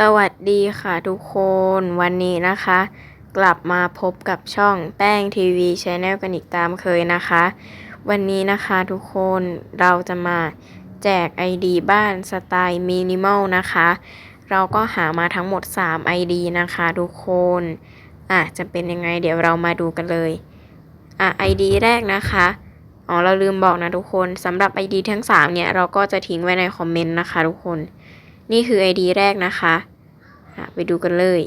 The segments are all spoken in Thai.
สวัสดีค่ะทุกคนวันนี้นะคะ กลับมาพบกับช่องแป้งทีวีชแนลกันอีกตามเคยนะคะ วันนี้นะคะทุกคนเราจะมาแจก ID บ้านสไตล์มินิมอลนะคะ เราก็หามาทั้งหมด 3 ID นะคะทุกคนอะจะเป็นยังไงเดี๋ยวเรามาดูกันเลยอะ ID แรกนะคะอ๋อเราลืมบอกนะทุกคนสำหรับ ID ทั้ง 3 เนี่ย เราก็จะทิ้งไว้ในคอมเมนต์นะคะทุกคน นี่คือ ID แรกนะคะไปดูกันเลย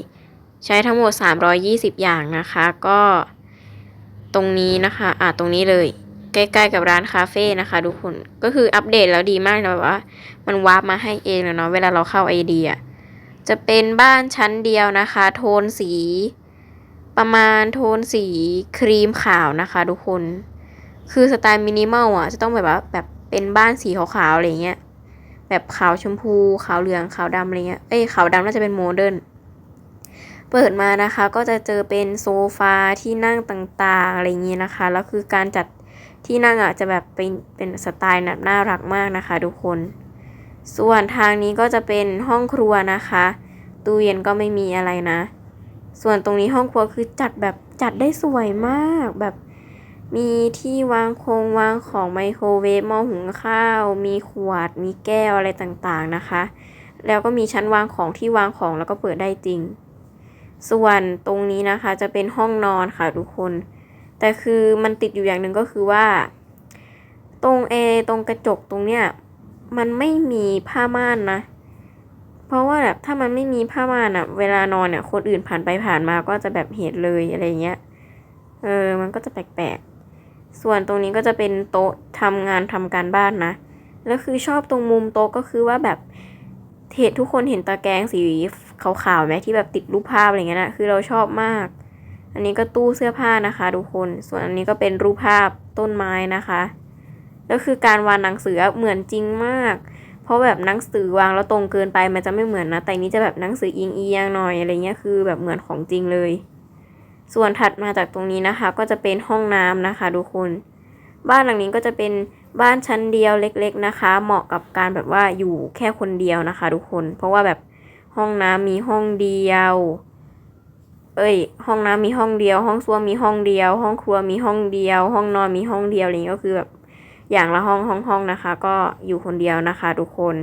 ใช้ทั้งหมด 320 อย่างนะคะ ก็ตรงนี้นะคะอะตรงนี้เลย ใกล้ๆกับร้านคาเฟ่นะคะทุกคน ก็คืออัปเดตแล้วดีมากเลยแบบว่า มันวาร์ปมาให้เองเลยเนาะเวลาเราเข้า ID อะจะเป็นบ้านชั้นเดียวนะคะ โทนสี ประมาณโทนสีครีมขาวนะคะทุกคน คือสไตล์มินิมอลอะจะต้องแบบว่าแบบเป็นบ้านสีขาวๆอะไรเงี้ย แบบขาวชมพูขาวเหลืองขาวดำอะไรเงี้ย เอ้ยขาวดำน่าจะเป็นโมเดิร์น เปิดมานะคะก็จะเจอเป็นโซฟาที่นั่งต่างๆอะไรอย่างนี้นะคะ แล้วคือการจัดที่นั่งอะจะแบบเป็นเป็นสไตล์แบบน่ารักมากนะคะทุกคน ส่วนทางนี้ก็จะเป็นห้องครัวนะคะ ตู้เย็นก็ไม่มีอะไรนะ ส่วนตรงนี้ห้องครัวคือจัดแบบจัดได้สวยมากแบบ มีที่วางโครงวางของไมโครเวฟหม้อหุงข้าว มีขวด มีแก้วอะไรต่างๆนะคะ แล้วก็มีชั้นวางของที่วางของแล้วก็เปิดได้จริง ส่วนตรงนี้นะคะจะเป็นห้องนอนค่ะทุกคน แต่คือมันติดอยู่อย่างหนึ่งก็คือว่า ตรงเอตรงกระจกตรงเนี้ยมันไม่มีผ้าม่านนะ เพราะว่าแบบถ้ามันไม่มีผ้าม่านอะเวลานอนเนี่ยคนอื่นผ่านไปผ่านมาก็จะแบบเห็นเลยอะไรเงี้ย เออ มันก็จะแปลกๆ ส่วนตรงนี้ก็จะเป็นโต๊ะทำงานทำการบ้านนะ แล้วคือชอบตรงมุมโต๊ะก็คือว่าแบบเห็นทุกคนเห็นตะแกรงสีขาวๆไหมที่แบบติดรูปภาพอะไรเงี้ยนะคือเราชอบมาก อันนี้ก็ตู้เสื้อผ้านะคะทุกคน ส่วนอันนี้ก็เป็นรูปภาพต้นไม้นะคะแล้วคือการวางหนังสือเหมือนจริงมาก เพราะแบบหนังสือวางแล้วตรงเกินไปมันจะไม่เหมือนนะ แต่นี้จะแบบหนังสือเอียงๆหน่อยอะไรเงี้ยคือแบบเหมือนของจริงเลย ส่วนถัดมาจากตรงนี้นะคะ ก็จะเป็นห้องน้ำนะคะทุกคนบ้านหลังนี้ก็จะเป็นบ้านชั้นเดียวเล็ก ๆนะคะ เหมาะกับการแบบว่าอยู่แค่คนเดียวนะคะ ทุกคน เพราะว่าแบบห้องน้ำมีห้องเดียว เอ้ย ห้องน้ำมีห้องเดียว ห้องส้วมมีห้องเดียว ห้องครัวมีห้องเดียว ห้องนอนมีห้องเดียวอะไรนี้ก็คือแบบอย่างละห้องห้องห้องนะคะ ก็อยู่คนเดียวนะคะ ทุกคน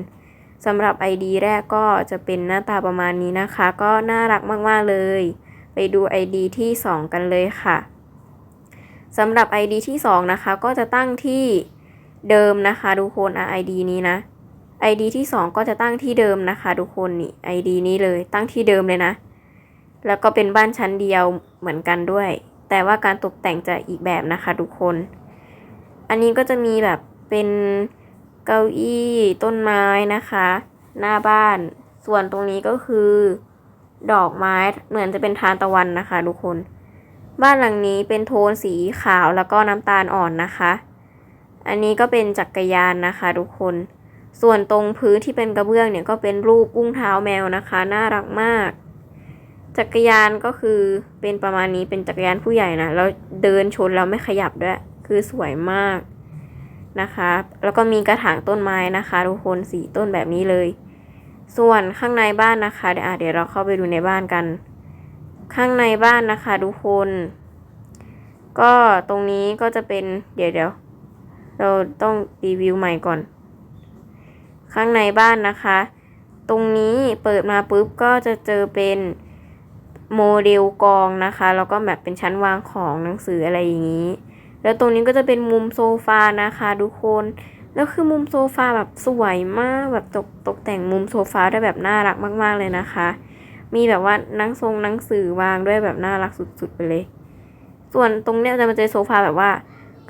สำหรับ ID แรกก็จะเป็นหน้าตาประมาณนี้นะคะ ก็น่ารักมากๆเลย ไปดู ID ที่ 2 กันเลยค่ะสำหรับ ID ที่ 2 นะคะ ก็จะตั้งที่เดิมนะคะทุกคนอะ ID นี้นะ ID ที่ 2 ก็จะตั้งที่เดิมนะคะทุกคนนี่ ID นี้เลยตั้งที่เดิมเลยนะ แล้วก็เป็นบ้านชั้นเดียวเหมือนกันด้วย แต่ว่าการตกแต่งจะอีกแบบนะคะทุกคน อันนี้ก็จะมีแบบเป็นเก้าอี้ต้นไม้นะคะ หน้าบ้าน ส่วนตรงนี้ก็คือ ดอกไม้เหมือนจะเป็นทานตะวันนะคะ ทุกคน บ้านหลังนี้เป็นโทนสีขาวแล้วก็น้ำตาลอ่อนนะคะ อันนี้ก็เป็นจักรยานนะคะ ทุกคน ส่วนตรงพื้นที่เป็นกระเบื้องเนี่ยก็เป็นรูปอุ้งเท้าแมวนะคะ น่ารักมาก จักรยานก็คือเป็นประมาณนี้เป็นจักรยานผู้ใหญ่นะแล้วเดินชนแล้วไม่ขยับด้วย คือสวยมากนะคะ แล้วก็มีกระถางต้นไม้นะคะ ทุกคนสีต้นแบบนี้เลย ส่วนข้างในบ้านนะคะ เดี๋ยวเดี๋ยวเราเข้าไปดูในบ้านกัน ข้างในบ้านนะคะ ทุกคน ก็ตรงนี้ก็จะเป็นเดี๋ยวเดี๋ยวเราต้องรีวิวใหม่ก่อน ข้างในบ้านนะคะ ตรงนี้เปิดมาปุ๊บก็จะเจอเป็นโมเดลกองนะคะ แล้วก็แบบเป็นชั้นวางของหนังสืออะไรอย่างนี้ แล้วตรงนี้ก็จะเป็นมุมโซฟานะคะ ทุกคน แล้วคือมุมโซฟาแบบสวยมากแบบตกตกแต่งมุมโซฟาได้แบบน่ารักมาก ๆเลยนะคะ มีแบบว่านังทรงหนังสือวางด้วยแบบน่ารักสุดๆไปเลย ส่วนตรงเนี้ยจะมาเจอโซฟาแบบว่า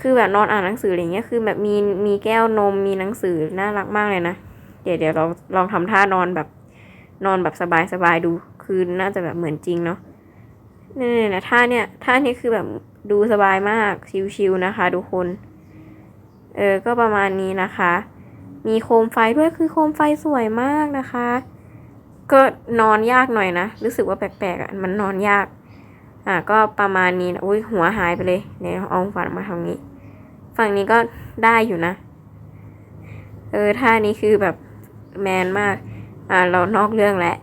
คือแบบนอนอ่านหนังสืออะไรเงี้ยคือแบบมีมีแก้วนมมีหนังสือน่ารักมากเลยนะ เดี๋ยวเดี๋ยวลองลองทำท่านอนแบบนอนแบบสบายๆดู คือน่าจะแบบเหมือนจริงเนาะนี่นะท่าเนี่ยท่านี้คือแบบดูสบายมากชิวๆนะคะทุกคน เออ ก็ประมาณนี้นะคะ มีโคมไฟด้วยคือโคมไฟสวยมากนะคะ ก็นอนยากหน่อยนะ รู้สึกว่าแปลกๆอะ มันนอนยาก อะ ก็ประมาณนี้นะอุ้ยหัวหายไปเลยเดี๋ยวเอาฝั่งมาทางนี้ ฝั่งนี้ก็ได้อยู่นะ เออ ท่านี้คือแบบแมนมาก อ่า เรานอกเรื่องแหละ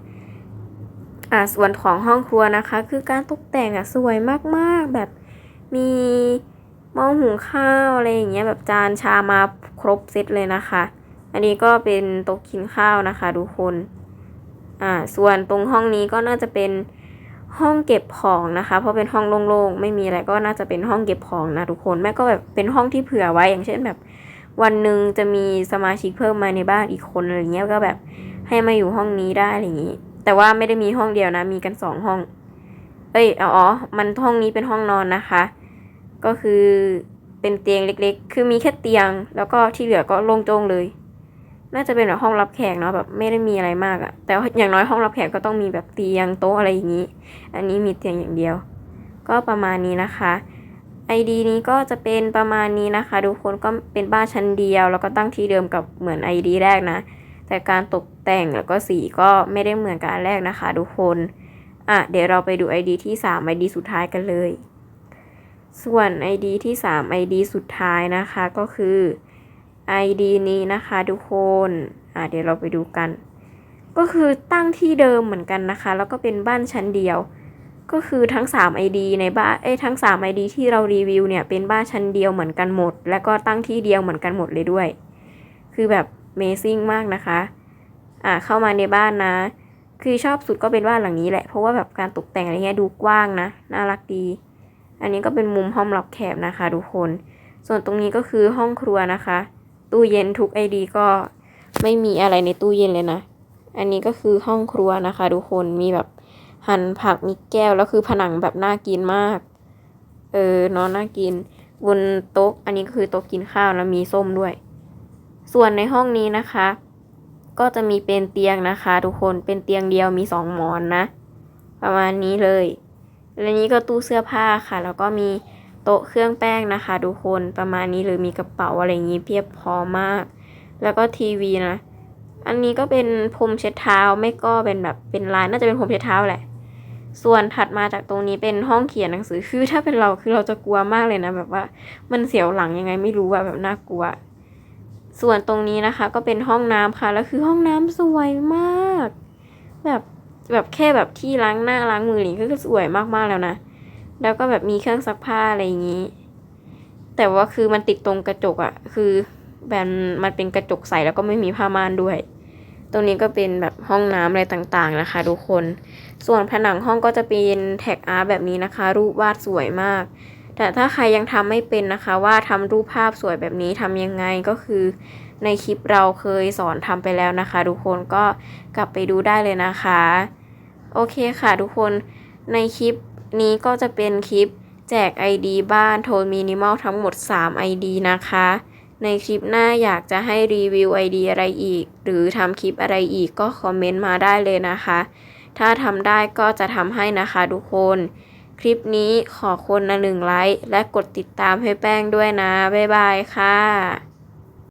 อ่า ส่วนของห้องครัวนะคะ คือการตกแต่งอะสวยมากๆแบบมี หม้อหุงข้าวอะไรอย่างเงี้ยแบบจานชามาครบเซตเลยนะคะ อันนี้ก็เป็นโต๊ะกินข้าวนะคะทุกคนอ่าส่วนตรงห้องนี้ก็น่าจะเป็นห้องเก็บของนะคะ เพราะเป็นห้องโล่งๆไม่มีอะไรก็น่าจะเป็นห้องเก็บของนะทุกคนแม่ก็แบบเป็นห้องที่เผื่อไว้อย่างเช่นแบบ วันหนึ่งจะมีสมาชิกเพิ่มมาในบ้านอีกคนอะไรเงี้ยก็แบบให้มาอยู่ห้องนี้ได้อะไรอย่างงี้ แต่ว่าไม่ได้มีห้องเดียวนะมีกันสองห้อง เอ้ยอ๋อ มันห้องนี้เป็นห้องนอนนะคะ ก็คือเป็นเตียงเล็กๆ คือมีแค่เตียง แล้วก็ที่เหลือก็โล่งโจ้งเลย น่าจะเป็นแบบห้องรับแขกเนาะแบบไม่ได้มีอะไรมากอะแต่อย่างน้อยห้องรับแขกก็ต้องมีแบบเตียงโต๊ะอะไรอย่างนี้ อันนี้มีเตียงอย่างเดียว ก็ประมาณนี้นะคะ ID นี้ก็จะเป็นประมาณนี้นะคะทุกคนก็เป็นบ้านชั้นเดียว แล้วก็ตั้งที่เดิมกับเหมือน ID แรกนะ แต่การตกแต่งแล้วก็สีก็ไม่ได้เหมือนกันแรกนะคะทุกคนอะเดี๋ยวเราไปดู ID ที่3 ID สุดท้ายกันเลย ส่วน ID ที่ 3 ID สุดท้ายนะคะก็คือ ID นี้นะคะทุกคนอะเดี๋ยวเราไปดูกัน ก็คือตั้งที่เดิมเหมือนกันนะคะ แล้วก็เป็นบ้านชั้นเดียว ก็คือทั้ง 3 ID ในบ้านเอ้ทั้ง 3 ID ที่เรารีวิวเนี่ยเป็นบ้านชั้นเดียวเหมือนกันหมด แล้วก็ตั้งที่เดียวเหมือนกันหมดเลยด้วย คือแบบ Amazing มากนะคะอ่าเข้ามาในบ้านนะ คือชอบสุดก็เป็นบ้านหลังนี้แหละเพราะว่าแบบการตกแต่งอะไรเงี้ยดูกว้างนะน่ารักดี อันนี้ก็เป็นมุมห้องรับแขกนะคะทุกคน ส่วนตรงนี้ก็คือห้องครัวนะคะ ตู้เย็นทุกไอดีก็ไม่มีอะไรในตู้เย็นเลยนะ อันนี้ก็คือห้องครัวนะคะทุกคน มีแบบหั่นผักมีแก้วแล้วคือผนังแบบน่ากินมาก เออเนอนน่ากิน บนโต๊ะ อันนี้ก็คือโต๊ะกินข้าวแล้วมีส้มด้วย ส่วนในห้องนี้นะคะ ก็จะมีเป็นเตียงนะคะ ทุกคน เป็นเตียงเดียวมีสองหมอนนะ ประมาณนี้เลย และนี้ก็ตู้เสื้อผ้าค่ะ แล้วก็มีโต๊ะเครื่องแป้งนะคะทุกคนประมาณนี้เลยมีกระเป๋าอะไรอย่างนี้เพียบพร้อมมาก แล้วก็ทีวีนะ อันนี้ก็เป็นพรมเช็ดเท้าไม่ก็เป็นแบบเป็นลายน่าจะเป็นพรมเช็ดเท้าแหละ ส่วนถัดมาจากตรงนี้เป็นห้องเขียนหนังสือคือถ้าเป็นเราคือเราจะกลัวมากเลยนะ แบบว่ามันเสียวหลังยังไงไม่รู้อะแบบน่ากลัว ส่วนตรงนี้นะคะ ก็เป็นห้องน้ำค่ะแล้วคือห้องน้ำสวยมาก แบบ แบบแค่แบบที่ล้างหน้าล้างมือนี่ก็คือสวยมากๆแล้วนะ แล้วก็แบบมีเครื่องซักผ้าอะไรอย่างนี้ แต่ว่าคือมันติดตรงกระจกอะคือแบบมันเป็นกระจกใสแล้วก็ไม่มีผ้าม่านด้วย ตรงนี้ก็เป็นแบบห้องน้ำอะไรต่างๆนะคะ ทุกคน ส่วนผนังห้องก็จะเป็นแท็กอาร์แบบนี้นะคะ รูปวาดสวยมาก แต่ถ้าใครยังทำไม่เป็นนะคะว่าทำรูปภาพสวยแบบนี้ทำยังไงก็คือในคลิปเราเคยสอนทำไปแล้วนะคะ ทุกคนก็กลับไปดูได้เลยนะคะ โอเคค่ะทุกคนในคลิปนี้ก็จะเป็นคลิปแจก ID บ้านโทนมินิมอลทั้งหมด 3 ID นะคะ ในคลิปหน้าอยากจะให้รีวิว ID อะไรอีก หรือทำคลิปอะไรอีกก็คอมเมนต์มาได้เลยนะคะ ถ้าทำได้ก็จะทำให้นะคะทุกคน คลิปนี้ขอคนละหนึ่งไลค์และกดติดตามให้แป้งด้วยนะ บ๊ายบายค่ะ